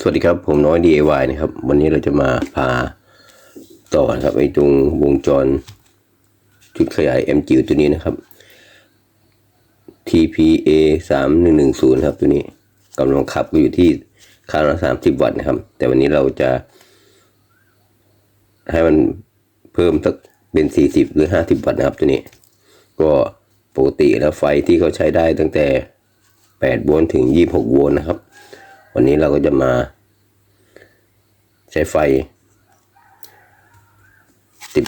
สวัสดีครับ ผมน้อย DIY นะครับ วันนี้เราจะมาพาต่อนะครับไอ้ตรงวงจรชุดขยาย M จิ๋วตัวนี้นะครับ TPA 3 1 1 0ครับตัวนี้กำลังขับก็อยู่ที่ค่าละ30 วัตต์นะครับ แต่วันนี้เราจะ ให้มันเพิ่มสักเป็น 40 หรือ 50 วัตต์นะครับตัวนี้ ก็ปกติแล้วไฟที่เขาใช้ได้ตั้งแต่8โวลต์ถึง 26 โวลต์นะครับ วันนี้เราก็จะมา ใช้ไฟ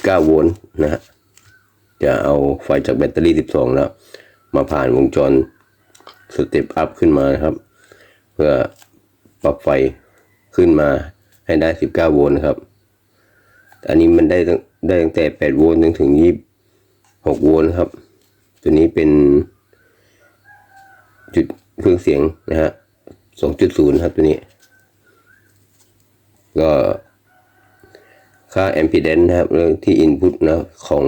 19 โวลต์นะฮะจะเอาไฟจากแบตเตอรี่ 12 แล้ว มาผ่านวงจรสเต็ปอัพขึ้นมานะครับ เพื่อปรับไฟขึ้นมาให้ได้ 19 โวลต์นะครับอันนี้มันได้ตั้งได้ตั้งแต่ 8 โวลต์จนถึง 26 โวลต์ครับ ตัวนี้เป็นจุดเครื่องเสียงนะฮะ 2.0ครับตัวนี้ ก็ค่า impedance นะครับเรื่องที่ input นะของ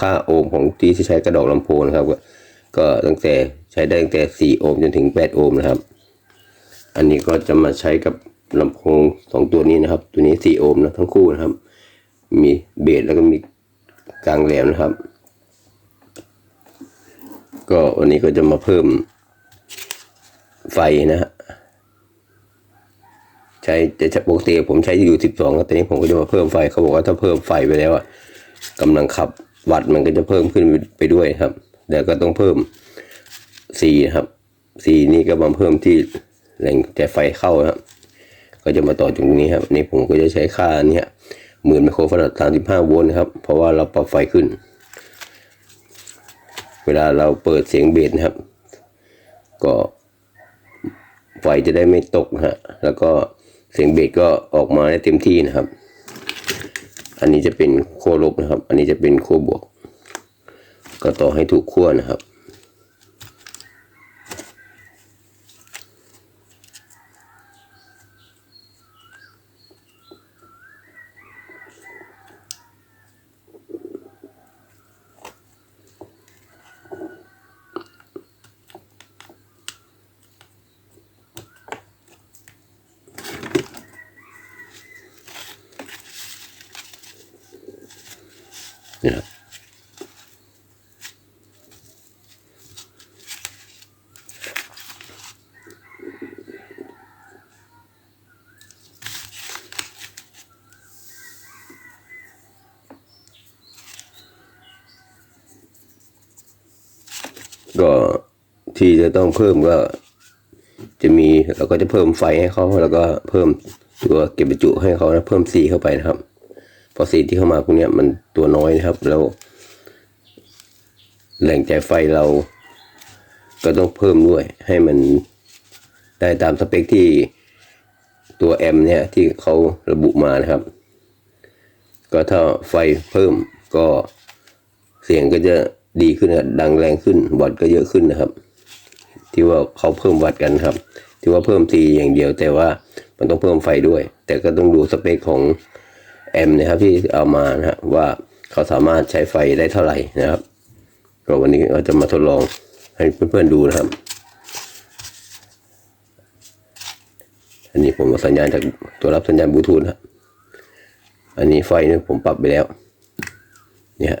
ค่าโอห์มของที่ใช้กระดอกลำโพงนะครับ ก็ตั้งแต่ใช้ได้ตั้งแต่ 4 โอห์มจนถึง 8 โอห์มนะครับ อันนี้ก็จะมาใช้กับลำโพงสองตัวนี้นะครับ ตัวนี้ 4 โอห์มนะทั้งคู่นะครับ มีเบสแล้วก็มีกลางแหลมนะครับ ก็วันนี้ก็จะมาเพิ่มไฟนะฮะ ใช้จะปกติผมใช้อยู่สิบสองต่นี้ผมก็จะมาเพิ่มไฟเขาบอกว่าถ้าเพิ่มไฟไปแล้วอะกำลังขับวัตต์มันก็จะเพิ่มขึ้นไปด้วยครับแต่ก็ต้องเพิ่มสีครับสีนี่ก็มาเพิ่มที่แหล่งจ่ไฟเข้าครับ ก็จะมาต่อตรงนี้ครับนี่ผมก็จะใช้ค่าเนี้ยหมื่นไมโครฟาราดสามสิบห้าโวลต์ครับ เพราะว่าเราปรับไฟขึ้น เวลาเราเปิดเสียงเบสนะครับ ก็ไฟจะได้ไม่ตกฮะแล้วก็ เสียงเบสก็ออกมาได้เต็มที่นะครับ อันนี้จะเป็นขั้วลบนะครับ อันนี้จะเป็นขั้วบวก ก็ต่อให้ถูกขั้วนะครับ นี่ยครับก็ที่จะต้องเพิ่มก็จะมีเราก็จะเพิ่มไฟให้เขาแล้วก็เพิ่มตัวเก็บบรรจุให้เขานะเพิ่มสีเข้าไปนะครับ พอสีที่เข้ามาพวกเนี้ยมันตัวน้อยนะครับ แล้วแหล่งจ่ายไฟเราก็ต้องเพิ่มด้วย ให้มันได้ตามสเปคที่ตัวแอมเนี่ยที่เขาระบุมานะครับ ก็ถ้าไฟเพิ่มก็เสียงก็จะดีขึ้นดังแรงขึ้นวัตต์ก็เยอะขึ้นนะครับ ที่ว่าเขาเพิ่มวัตต์กันครับ ที่ว่าเพิ่มทีอย่างเดียวแต่ว่ามันต้องเพิ่มไฟด้วย แต่ก็ต้องดูสเปคของ แอมนะครับที่เอามานะฮะว่าเขาสามารถใช้ไฟได้เท่าไหร่นะครับก็วันนี้เราจะมาทดลองให้เพื่อนๆดูนะครับ อันนี้ผมสัญญาณจากตัวรับสัญญาณบลูทูธนะครับอันนี้ไฟเนี่ยผมปรับไปแล้ว เนี่ย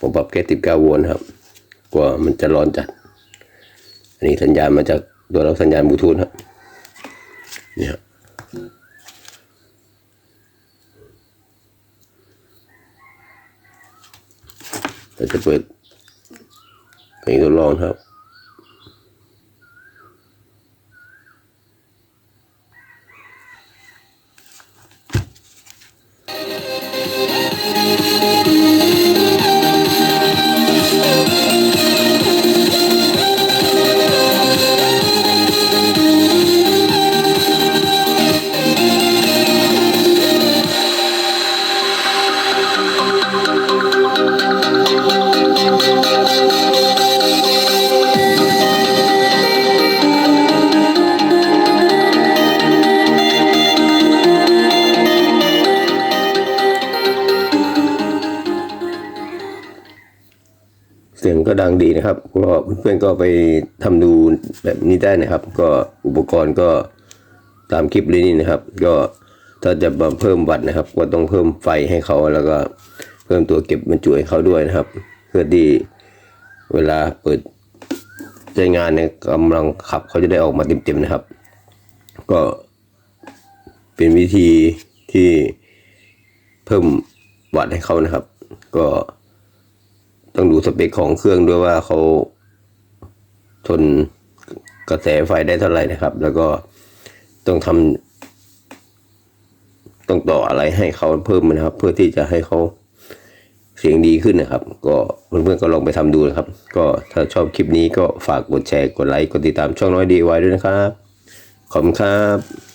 ผมปรับแค่19โวลต์ครับ กว่ามันจะร้อนจัด อันนี้สัญญาณมาจากตัวรับสัญญาณบลูทูธครับเนี่ย เราจะเปิดเพลงทดลองครับ สียงก็ดังดีนะครับก็เพื่อนๆก็ไปทำดูแบบนี้ได้นะครับ ก็อุปกรณ์ก็ตามคลิปเลยนี่นะครับ ก็ถ้าจะมาเพิ่มวัตนะครับ ก็ต้องเพิ่มไฟให้เขาแล้วก็เพิ่มตัวเก็บบรรจุให้เขาด้วยนะครับ เพื่อที่เวลาเปิดใช้งานเนี่ยกำลังขับเขาจะได้ออกมาเต็มๆนะครับ ก็เป็นวิธีที่เพิ่มวัตให้เขานะครับ ก็ ต้องดูสเปคของเครื่องด้วยว่าเขาทนกระแสไฟได้เท่าไหร่นะครับ แล้วก็ต้องทำต้องต่ออะไรให้เขาเพิ่มนะครับ เพื่อที่จะให้เขาเสียงดีขึ้นนะครับ ก็เพื่อนๆก็ลองไปทำดูนะครับ ก็ถ้าชอบคลิปนี้ก็ฝากกดแชร์กดไลค์กดติดตามช่องน้อยดีไว้ด้วยนะครับ ขอบคุณครับ